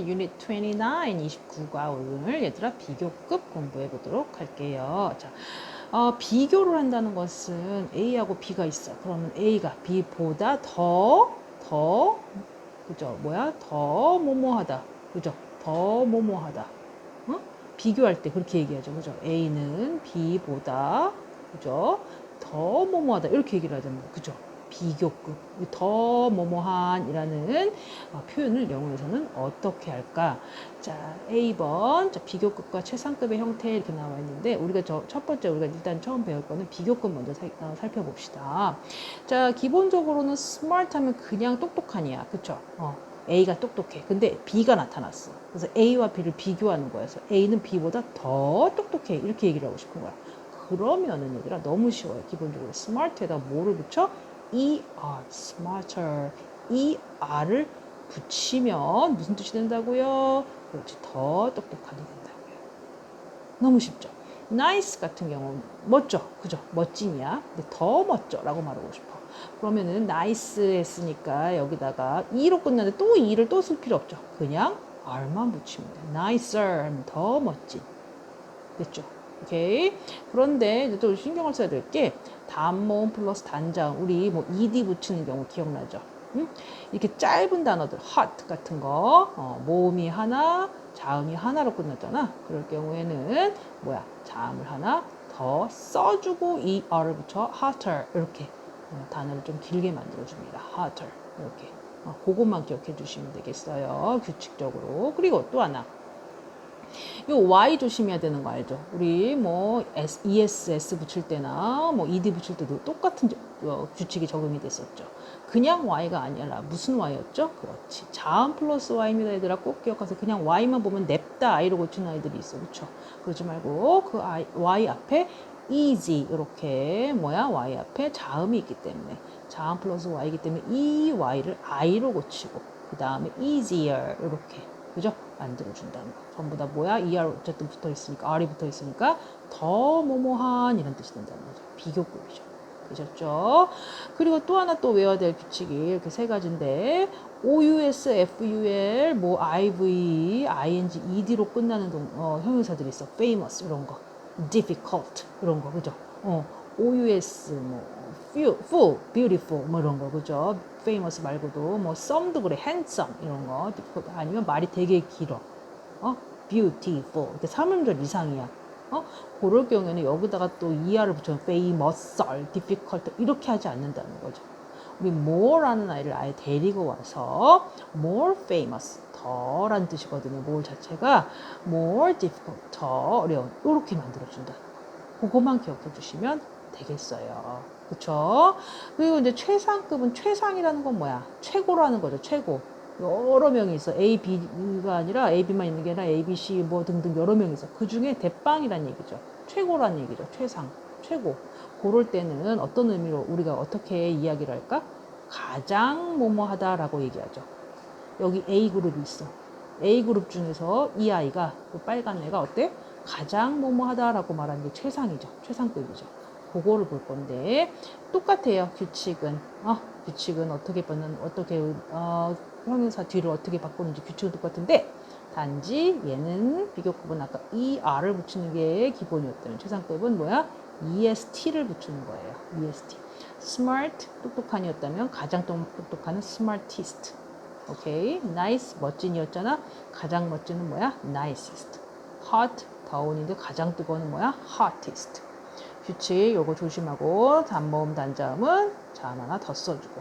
유닛 29, 29가 오늘 얘들아 비교급 공부해 보도록 할게요. 자, 어, 비교를 한다는 것은 A하고 B가 있어. 그러면 A가 B보다 더, 더, 그죠? 뭐야? 더 뭐뭐하다. 그죠? 더 뭐뭐하다. 어? 비교할 때 그렇게 얘기하죠. 그죠? A는 B보다, 그죠? 더 뭐뭐하다. 이렇게 얘기를 하잖아요. 그죠? 비교급, 더 뭐뭐한이라는 어, 표현을 영어에서는 어떻게 할까? 자, A번 자, 비교급과 최상급의 형태 이렇게 나와 있는데 우리가 저 첫 번째 우리가 일단 처음 배울 거는 비교급 먼저 살, 어, 살펴봅시다. 자, 기본적으로는 스마트하면 그냥 똑똑하냐, 그쵸? 어, A가 똑똑해. 근데 B가 나타났어. 그래서 A와 B를 비교하는 거야. 그래서 A는 B보다 더 똑똑해. 이렇게 얘기를 하고 싶은 거야. 그러면은 얘들아 너무 쉬워요. 기본적으로 스마트에다 뭐를 붙여? ER, smarter. ER을 붙이면 무슨 뜻이 된다고요? 그렇지, 더 똑똑하게 된다고요. 너무 쉽죠? nice 같은 경우 멋져, 그죠? 멋진이야. 근데 더 멋져라고 말하고 싶어. 그러면은 nice 했으니까 여기다가 e로 끝나는데 또 e를 또 쓸 필요 없죠. 그냥 r만 붙이면 돼. nicer 더 멋진. 됐죠? 오케이. 그런데 이제 또 신경을 써야 될 게 단모음 플러스 단자음 우리 뭐 ed 붙이는 경우 기억나죠? 응? 이렇게 짧은 단어들 hot 같은 거 어, 모음이 하나 자음이 하나로 끝났잖아. 그럴 경우에는 뭐야 자음을 하나 더 써주고 이 r을 붙여 hotter 이렇게 어, 단어를 좀 길게 만들어줍니다. hotter 이렇게 어, 그것만 기억해 주시면 되겠어요. 규칙적으로 그리고 또 하나 요 Y 조심해야 되는 거 알죠? 우리 뭐 S, ESS 붙일 때나 뭐 ED 붙일 때도 똑같은 저- 어, 규칙이 적용이 됐었죠. 그냥 Y가 아니라 무슨 Y였죠? 그렇지. 자음 플러스 Y입니다. 얘들아 꼭 기억하세요. 그냥 Y만 보면 냅다 I로 고치는 아이들이 있어. 그렇죠? 그러지 말고 그 I, Y 앞에 easy 이렇게 뭐야? Y 앞에 자음이 있기 때문에 자음 플러스 Y이기 때문에 이 Y를 I로 고치고 그 다음에 easier 이렇게 그죠? 만들어준다는 거. 전부 다 뭐야? ER 어쨌든 붙어 있으니까, R이 붙어 있으니까 더 뭐뭐한 이런 뜻이 된다는 거죠. 비교급이죠. 되셨죠? 그리고 또 하나 또 외워야 될 규칙이 이렇게 세 가지인데, OUS, FUL, 뭐 IV, ING, ED로 끝나는 동, 어, 형용사들이 있어. famous 이런 거, difficult 이런 거, 그죠? 어, OUS 뭐 full, beautiful 뭐 이런 거 그죠? famous 말고도 뭐 some도 그래 handsome 이런 거 아니면 말이 되게 길어. 어? beautiful 이렇게 3음절 이상이야. 어? 그럴 경우에는 여기다가 또 ER을 붙여면 famous, difficult 이렇게 하지 않는다는 거죠. 우리 more라는 아이를 아예 데리고 와서 more famous 더라는 뜻이거든요. more 자체가 more difficult 더 어려운 이렇게 만들어준다. 그것만 기억해 주시면 되겠어요. 그쵸? 그리고 이제 최상급은 최상이라는 건 뭐야? 최고라는 거죠. 최고. 여러 명이 있어. A, B가 아니라 A, B만 있는 게 아니라 A, B, C 뭐 등등 여러 명이 있어. 그 중에 대빵이란 얘기죠. 최고란 얘기죠. 최상. 최고. 그럴 때는 어떤 의미로 우리가 어떻게 이야기를 할까? 가장 뭐뭐하다라고 얘기하죠. 여기 A 그룹이 있어. A 그룹 중에서 이 아이가 그 빨간 애가 어때? 가장 뭐뭐하다라고 말하는 게 최상이죠. 최상급이죠. 그거를 볼 건데 똑같아요. 규칙은 어, 규칙은 어떻게 받는 어떻게 어, 형용사 뒤를 어떻게 바꾸는지 규칙은 똑같은데 단지 얘는 비교급은 아까 ER을 붙이는 게 기본이었다면 최상급은 뭐야? EST를 붙이는 거예요. EST. smart 똑똑한이었다면 가장 똑똑한은 smartest. 오케이. nice 멋진이었잖아. 가장 멋진은 뭐야? nicest. hot 더운인데 가장 뜨거운 뭐야? hottest. 규칙 요거 조심하고 단모음 단자음은 자음 하나 더 써주고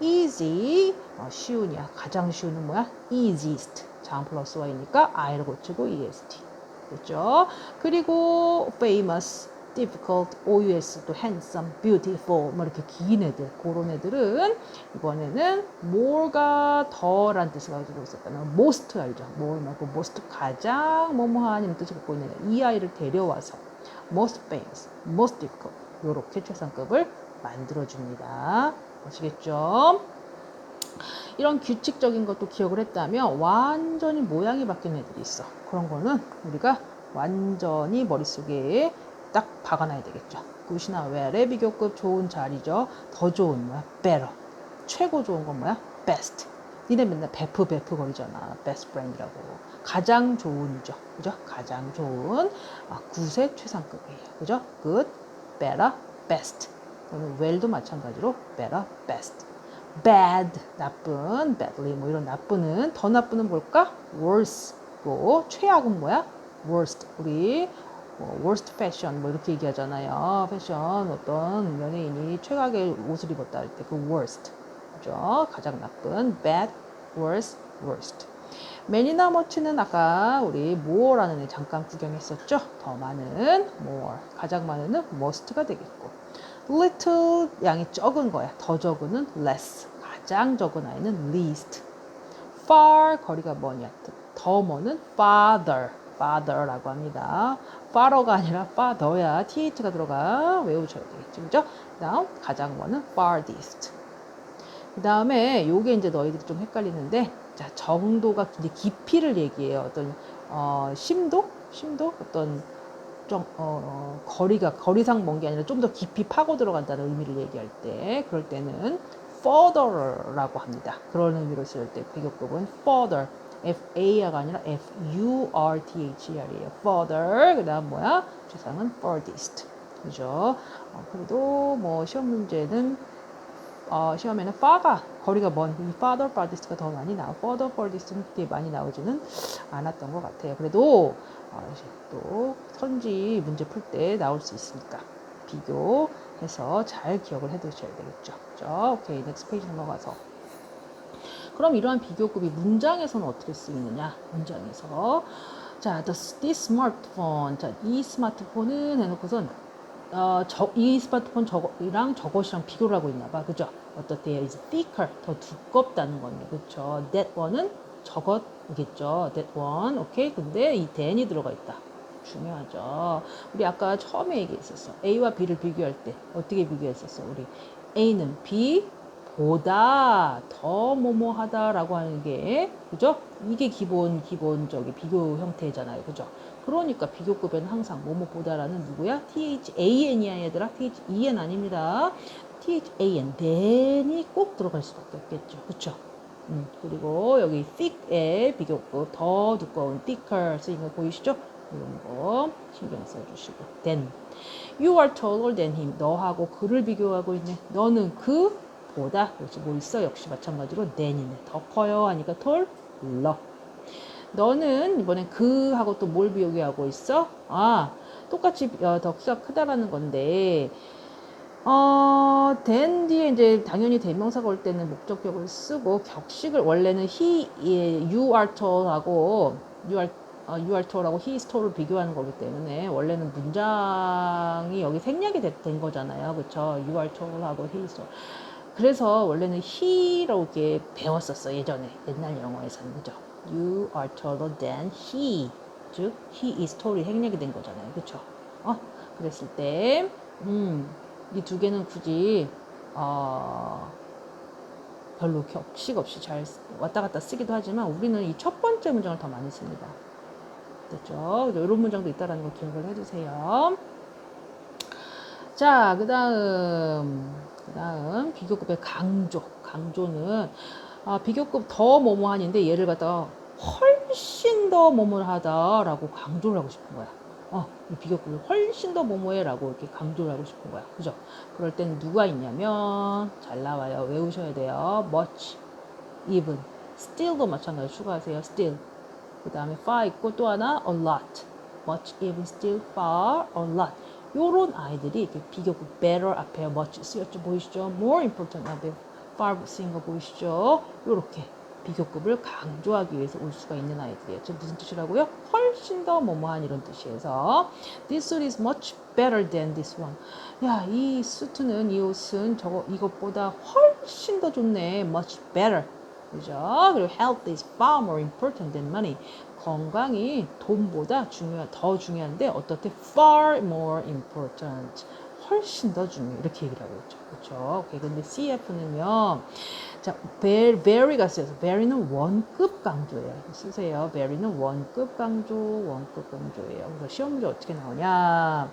easy 어, 쉬운이야. 가장 쉬운은 뭐야? easiest. 자음 플러스 y니까 i를 고치고 est. 됐죠? 그리고 famous, difficult, OUS, 또 handsome, beautiful 뭐 이렇게 긴 애들 그런 애들은 이번에는 more가 더란 뜻을 가지고 있었다면 most 알죠? more 말고 most 가장 뭐뭐한 이런 뜻을 갖고 있는 애. 이 아이를 데려와서 most famous, most difficult 이렇게 최상급을 만들어줍니다. 아시겠죠? 이런 규칙적인 것도 기억을 했다면 완전히 모양이 바뀐 애들이 있어. 그런 거는 우리가 완전히 머릿속에 딱 박아놔야 되겠죠. 굿이나 웰의 비교급 좋은 자리죠. 더 좋은 뭐야? better. 최고 좋은 건 뭐야? best. 니네 맨날 베프 베프 거리잖아. best friend이라고. 가장 좋은이죠. 그죠? 가장 좋은 아, 굿의 최상급이에요. 그죠? good, better, best. 또는 well도 마찬가지로 better, best. bad, 나쁜, badly 뭐 이런 나쁜은 더 나쁜은 뭘까? worse. 고 최악은 뭐야? worst. 우리 뭐 worst fashion 뭐 이렇게 얘기하잖아요. 패션 어떤 연예인이 최악의 옷을 입었다 할 때 그 worst. 그죠? 가장 나쁜 bad, worse, worst. Many나 much는 아까 우리 more라는 애 잠깐 구경했었죠? 더 많은 more. 가장 많은은 most가 되겠고. little 양이 적은 거야. 더 적은은 less. 가장 적은 아이는 least. far 거리가 뭐냐? 더 먼은 farther. father라고 합니다. far가 아니라 father야. th가 들어가 외우셔야 되겠죠. 그죠? 그다음 가장 먼은 farthest. 그 다음에 요게 이제 너희들이 좀 헷갈리는데 자 정도가 이제 깊이를 얘기해요. 어떤 어, 심도, 심도 어떤 좀 어, 어, 거리가 거리상 먼 게 아니라 좀 더 깊이 파고 들어간다는 의미를 얘기할 때 그럴 때는 further라고 합니다. 그런 의미로 쓸때 비교급은 further F-A가 아니라 F-U-R-T-H-Er이에요. further 그 다음 뭐야? 최상은 furthest 그죠? 어, 그래도 뭐 시험 문제는 어, 시험에는 far가 거리가 먼이 farther farthest가 더 많이 나와 further farthest는 그렇게 많이 나오지는 않았던 것 같아요. 그래도 어, 또 선지 문제 풀 때 나올 수 있으니까 비교해서 잘 기억을 해두셔야 되겠죠. 그죠? 오케이, 넥스트 페이지 넘어가서 그럼 이러한 비교급이 문장에서는 어떻게 쓰이느냐? 문장에서 자, the, this smartphone 자, 이 스마트폰은 해놓고선 어, 저, 이 스마트폰 저거랑 저것이랑 비교를 하고 있나 봐. 그죠? 어떻대요? is thicker. 더 두껍다는 건데. 그쵸? that one은 저것이겠죠. that one. 오케이? 근데 이 than이 들어가 있다. 중요하죠. 우리 아까 처음에 얘기했었어. A와 B를 비교할 때 어떻게 비교했었어? 우리 A는 B 보다 더 뭐뭐하다라고 하는 게 그죠? 이게 기본 기본적인 비교 형태잖아요. 그죠? 그러니까 비교급에는 항상 뭐뭐보다라는 누구야? THAN이야 얘들아. THEN 아닙니다. THAN than이 꼭 들어갈 수밖에 없겠죠. 그쵸? 음, 그리고 여기 thick의 비교급 더 두꺼운 thicker 쓰인 거 보이시죠? 이런 거 신경 써주시고 then you are taller than him 너하고 그를 비교하고 있네 너는 그 보다 역시 뭐 있어 역시 마찬가지로 than이네 더 커요 하니까 taller 너는 이번엔 그하고 또 뭘 비교하고 있어? 아, 똑같이 어, 덕수가 크다라는 건데, 어, 된 뒤에 이제 당연히 대명사가 올 때는 목적격을 쓰고 격식을 원래는 he, 예, you are tall하고 you are 어, you are tall하고 he is tall을 비교하는 거기 때문에 원래는 문장이 여기 생략이 된, 된 거잖아요. 그쵸? you are tall하고 he is tall. 그래서 원래는 he라고 이렇게 배웠었어. 예전에. 옛날 영어에서는. 그죠? You are taller than he. 즉, he is tall이 생략이 된 거잖아요. 그쵸? 어? 그랬을 때, 음, 이 두 개는 굳이, 어, 별로 격식 없이 잘 쓰- 왔다 갔다 쓰기도 하지만 우리는 이 첫 번째 문장을 더 많이 씁니다. 됐죠? 이런 문장도 있다라는 걸 기억을 해주세요. 자, 그 다음, 그 다음, 비교급의 강조. 강조는, 아, 비교급 더 뭐뭐하는데 얘를 갖다가 훨씬 더 뭐뭐하다라고 강조를 하고 싶은 거야. 어, 이 비교급이 훨씬 더 뭐뭐해라고 이렇게 강조를 하고 싶은 거야. 그죠? 그럴 땐 누가 있냐면, 잘 나와요. 외우셔야 돼요. much, even, still도 마찬가지 추가하세요. still. 그 다음에 far 있고 또 하나 a lot. much, even, still, far, a lot. 요런 아이들이 이렇게 비교급 better 앞에 much 쓰였죠. 보이시죠? more important 앞에 far 쓰인 거 보이시죠? 요렇게 비교급을 강조하기 위해서 올 수가 있는 아이들이에요. 지금 무슨 뜻이라고요? 훨씬 더 뭐뭐한 이런 뜻이에서 This suit is much better than this one. 야, 이 수트는 이 옷은 저거 이것보다 훨씬 더 좋네. much better. 그죠? 그리고 health is far more important than money. 건강이 돈보다 중요한 더 중요한데 어떻게 far more important. 훨씬 더 중요해. 이렇게 얘기를 하고 있죠. 그렇죠? 근데 CF는요. 자, very, very가 쓰여서 very는 원급 강조예요. 쓰세요. very는 원급 강조, 원급 강조예요. 그래서 시험 문제 어떻게 나오냐?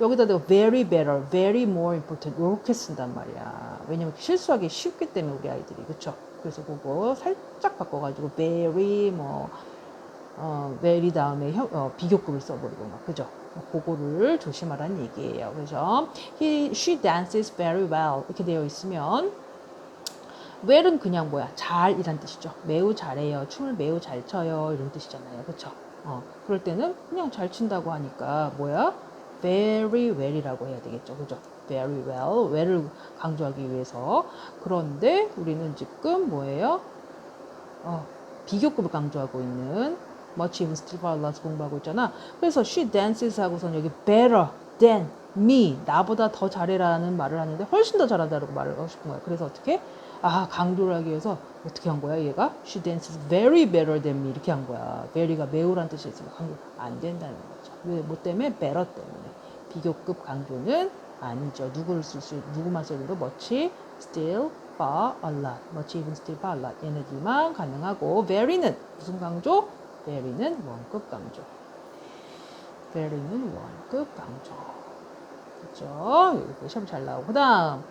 여기다 대고 very better, very more important 이렇게 쓴단 말이야. 왜냐면 실수하기 쉽기 때문에 우리 아이들이 그렇죠. 그래서 그거 살짝 바꿔가지고 very 뭐 어, very 다음에 형, 어, 비교급을 써버리고 막 그죠? 그거를 조심하라는 얘기예요. 그래서 he, she dances very well 이렇게 되어 있으면 well은 그냥 뭐야 잘이란 뜻이죠. 매우 잘해요. 춤을 매우 잘 춰요. 이런 뜻이잖아요. 그렇죠? 어, 그럴 때는 그냥 잘 춘다고 하니까 뭐야? very well이라고 해야 되겠죠. 그죠? very well. well을 강조하기 위해서. 그런데 우리는 지금 뭐예요? 어, 비교급을 강조하고 있는 even still far less 공부하고 있잖아. 그래서 she dances 하고선 여기 better than me 나보다 더 잘해라는 말을 하는데 훨씬 더 잘한다고 말을 하고 싶은 거야. 그래서 어떻게? 아 강조를 하기 위해서 어떻게 한 거야 얘가? She dances very better than me 이렇게 한 거야. very가 매우란 뜻이 있으면 강조 안 된다는 거죠. 왜? 뭐 때문에? better 때문에. 비교급 강조는 아니죠. 누구를 쓸 수, 누구만 써도 much, still, far, a lot, much, even, still, far, a lot 얘네들만 가능하고 very는 무슨 강조? Very는 원급 강조. very는 원급 강조. 그죠? 이렇게 시험 잘 나오고. 그 다음,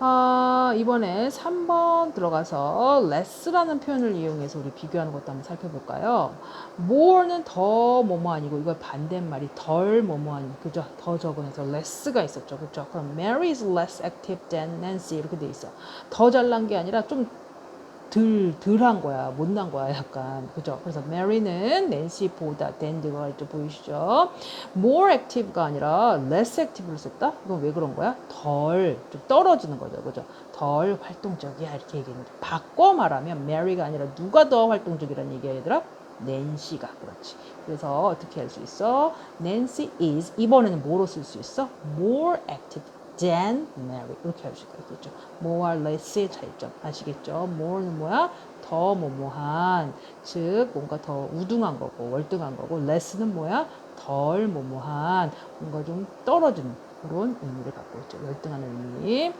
아, 이번에 3번 들어가서 less라는 표현을 이용해서 우리 비교하는 것도 한번 살펴볼까요? more는 더 뭐뭐 아니고 이걸 반대말이 덜 뭐뭐 아니 그죠? 더 적은 해서 less가 있었죠. 그죠? 그럼 Mary is less active than Nancy 이렇게 돼 있어. 더 잘난 게 아니라 좀 덜, 덜한 거야. 못난 거야, 약간. 그죠? 그래서 Mary는 Nancy보다 than가 있죠. 보이시죠? more active가 아니라 less active를 썼다? 이건 왜 그런 거야? 덜, 좀 떨어지는 거죠. 그죠? 덜 활동적이야. 이렇게 얘기했는데. 바꿔 말하면 Mary가 아니라 누가 더 활동적이라는 얘기야, 얘들아? 낸시가 그렇지. 그래서 어떻게 할 수 있어? Nancy is 이번에는 뭐로 쓸 수 있어? more active than Mary 이렇게 할 수가 있겠죠. more less의 차이점 아시겠죠? more는 뭐야? 더 뭐뭐한 즉 뭔가 더 우등한 거고 월등한 거고 less는 뭐야? 덜 뭐뭐한 뭔가 좀 떨어지는 그런 의미를 갖고 있죠. 열등한 의미.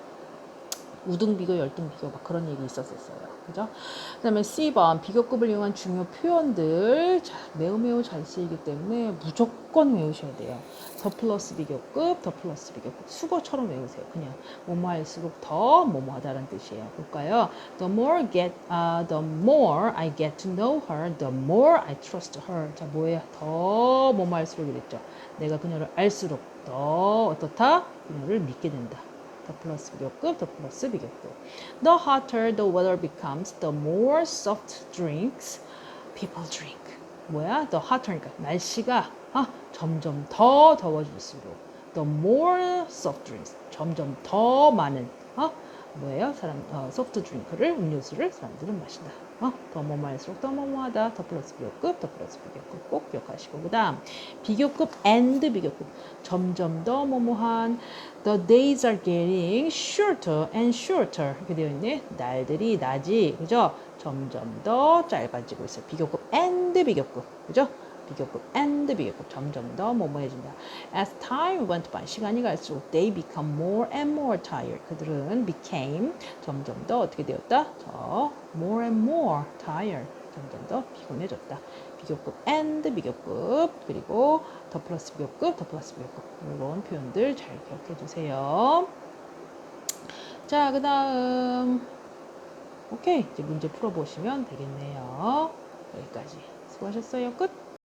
우등 비교, 열등 비교 막 그런 얘기 있었었어요. 그죠? 그 다음에 C번 비교급을 이용한 중요 표현들 자, 매우 매우 잘 쓰이기 때문에 무조건 외우셔야 돼요. 더 플러스 비교급, 더 플러스 비교급 수거처럼 외우세요. 그냥 뭐뭐 할수록 더 뭐뭐하다는 뜻이에요. 볼까요? The more get, uh, the more I get to know her, the more I trust her. 자 뭐예요? 더 뭐뭐 할수록 이랬죠. 내가 그녀를 알수록 더 어떻다? 그녀를 믿게 된다. 더 플러스 비교급, 더 플러스 비교급. The hotter the weather becomes, the more soft drinks people drink. 뭐야? The hotter니까 날씨가 아, 점점 더 더워질수록 the more soft drinks 점점 더 많은 어? 뭐예요? 사람 어, 소프트 드링크를 음료수를 사람들은 마신다. 어? 더 뭐뭐할수록 더 뭐뭐하다. 더 플러스 비교급, 더 플러스 비교급 꼭 기억하시고 그다음 비교급 and 비교급 점점 더 뭐뭐한 the days are getting shorter and shorter 이렇게 되어 있네. 날들이 낮이 그죠? 점점 더 짧아지고 있어요. 비교급 and 비교급 그죠? 비교급 and 비교급 점점 더 뭐뭐해진다. As time went by 시간이 갈수록 they become more and more tired. 그들은 became 점점 더 어떻게 되었다? 저 more and more tired. 점점 더 피곤해졌다. 비교급 and 비교급 그리고 더 플러스 비교급 더 플러스 비교급 이런 표현들 잘 기억해 주세요. 자, 그 다음 오케이 이제 문제 풀어보시면 되겠네요. 여기까지 수고하셨어요. 끝.